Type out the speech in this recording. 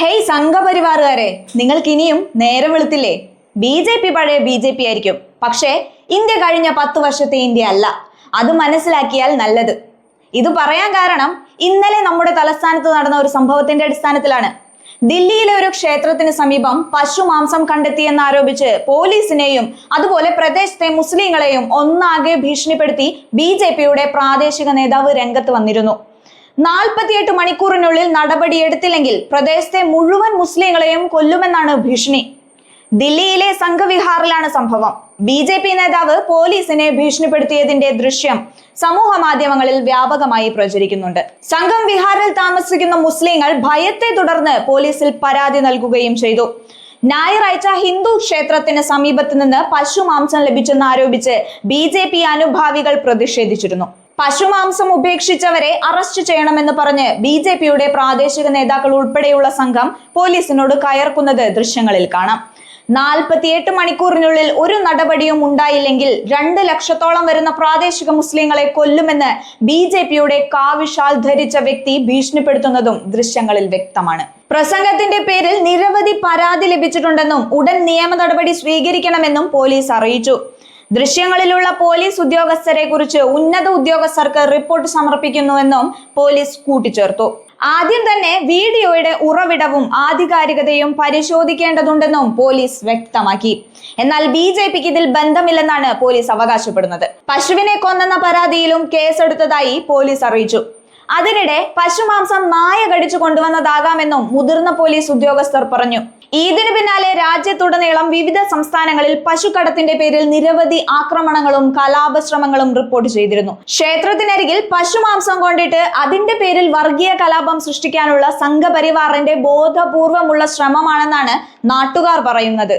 Hey സംഘപരിവാറുകാരെ നിങ്ങൾക്ക് ഇനിയും നേരെ വെളുത്തില്ലേ? ബി ജെ പി പഴയ ബി ജെ പി ആയിരിക്കും. പക്ഷേ ഇന്ത്യ കഴിഞ്ഞ പത്ത് വർഷത്തെ ഇന്ത്യ അല്ല. അത് മനസ്സിലാക്കിയാൽ നല്ലത്. ഇത് പറയാൻ കാരണം ഇന്നലെ നമ്മുടെ തലസ്ഥാനത്ത് നടന്ന ഒരു സംഭവത്തിന്റെ അടിസ്ഥാനത്തിലാണ്. ദില്ലിയിലെ ഒരു ക്ഷേത്രത്തിന് സമീപം പശു മാംസം കണ്ടെത്തിയെന്ന് ആരോപിച്ച് പോലീസിനെയും അതുപോലെ പ്രദേശത്തെ മുസ്ലിങ്ങളെയും ഒന്നാകെ ഭീഷണിപ്പെടുത്തി ബി പ്രാദേശിക നേതാവ് രംഗത്ത് വന്നിരുന്നു. നാൽപ്പത്തിയെട്ട് മണിക്കൂറിനുള്ളിൽ നടപടിയെടുത്തില്ലെങ്കിൽ പ്രദേശത്തെ മുഴുവൻ മുസ്ലിങ്ങളെയും കൊല്ലുമെന്നാണ് ഭീഷണി. ദില്ലിയിലെ സംഘവിഹാറിലാണ് സംഭവം. ബി ജെ പി നേതാവ് പോലീസിനെ ഭീഷണിപ്പെടുത്തിയതിന്റെ ദൃശ്യം സമൂഹ മാധ്യമങ്ങളിൽ വ്യാപകമായി പ്രചരിക്കുന്നുണ്ട്. സംഘം വിഹാറിൽ താമസിക്കുന്ന മുസ്ലിങ്ങൾ ഭയത്തെ തുടർന്ന് പോലീസിൽ പരാതി നൽകുകയും ചെയ്തു. ഞായറാഴ്ച ഹിന്ദു ക്ഷേത്രത്തിന് സമീപത്ത് നിന്ന് പശുമാംസം ലഭിച്ചെന്ന് ആരോപിച്ച് ബി ജെ പി അനുഭാവികൾ പ്രതിഷേധിച്ചിരുന്നു. പശുമാംസം ഉപേക്ഷിച്ചവരെ അറസ്റ്റ് ചെയ്യണമെന്ന് പറഞ്ഞ് ബി ജെ പിയുടെ പ്രാദേശിക നേതാക്കൾ ഉൾപ്പെടെയുള്ള സംഘം പോലീസിനോട് കയർക്കുന്നത് ദൃശ്യങ്ങളിൽ കാണാം. നാൽപ്പത്തിയെട്ട് മണിക്കൂറിനുള്ളിൽ ഒരു നടപടിയും ഉണ്ടായില്ലെങ്കിൽ രണ്ട് ലക്ഷത്തോളം വരുന്ന പ്രാദേശിക മുസ്ലിങ്ങളെ കൊല്ലുമെന്ന് ബി ജെ പിയുടെ കാവിഷാൽ ധരിച്ച വ്യക്തി ഭീഷണിപ്പെടുത്തുന്നതും ദൃശ്യങ്ങളിൽ വ്യക്തമാണ്. പ്രസംഗത്തിന്റെ പേരിൽ നിരവധി പരാതി ലഭിച്ചിട്ടുണ്ടെന്നും ഉടൻ നിയമ നടപടി സ്വീകരിക്കണമെന്നും പോലീസ് അറിയിച്ചു. ദൃശ്യങ്ങളിലുള്ള പോലീസ് ഉദ്യോഗസ്ഥരെ കുറിച്ച് ഉന്നത ഉദ്യോഗസ്ഥർക്ക് റിപ്പോർട്ട് സമർപ്പിക്കുന്നുവെന്നും പോലീസ് കൂട്ടിച്ചേർത്തു. ആദ്യം തന്നെ വീഡിയോയുടെ ഉറവിടവും ആധികാരികതയും പരിശോധിക്കേണ്ടതുണ്ടെന്നും പോലീസ് വ്യക്തമാക്കി. എന്നാൽ ബി ജെ പിക്ക് ഇതിൽ ബന്ധമില്ലെന്നാണ് പോലീസ് അവകാശപ്പെടുന്നത്. പശുവിനെ കൊന്നെന്ന പരാതിയിലും കേസെടുത്തതായി പോലീസ് അറിയിച്ചു. അതിനിടെ പശുമാംസം നായ കടിച്ചു കൊണ്ടുവന്നതാകാമെന്നും മുതിർന്ന പോലീസ് ഉദ്യോഗസ്ഥർ പറഞ്ഞു. ഇതിനു പിന്നാലെ രാജ്യത്തുടനീളം വിവിധ സംസ്ഥാനങ്ങളിൽ പശുക്കടത്തിന്റെ പേരിൽ നിരവധി ആക്രമണങ്ങളും കലാപശ്രമങ്ങളും റിപ്പോർട്ട് ചെയ്തിരുന്നു. ക്ഷേത്രത്തിനരികിൽ പശുമാംസം കൊണ്ടിട്ട് അതിന്റെ പേരിൽ വർഗീയ കലാപം സൃഷ്ടിക്കാനുള്ള സംഘപരിവാറിന്റെ ബോധപൂർവമുള്ള ശ്രമമാണെന്നാണ് നാട്ടുകാർ പറയുന്നത്.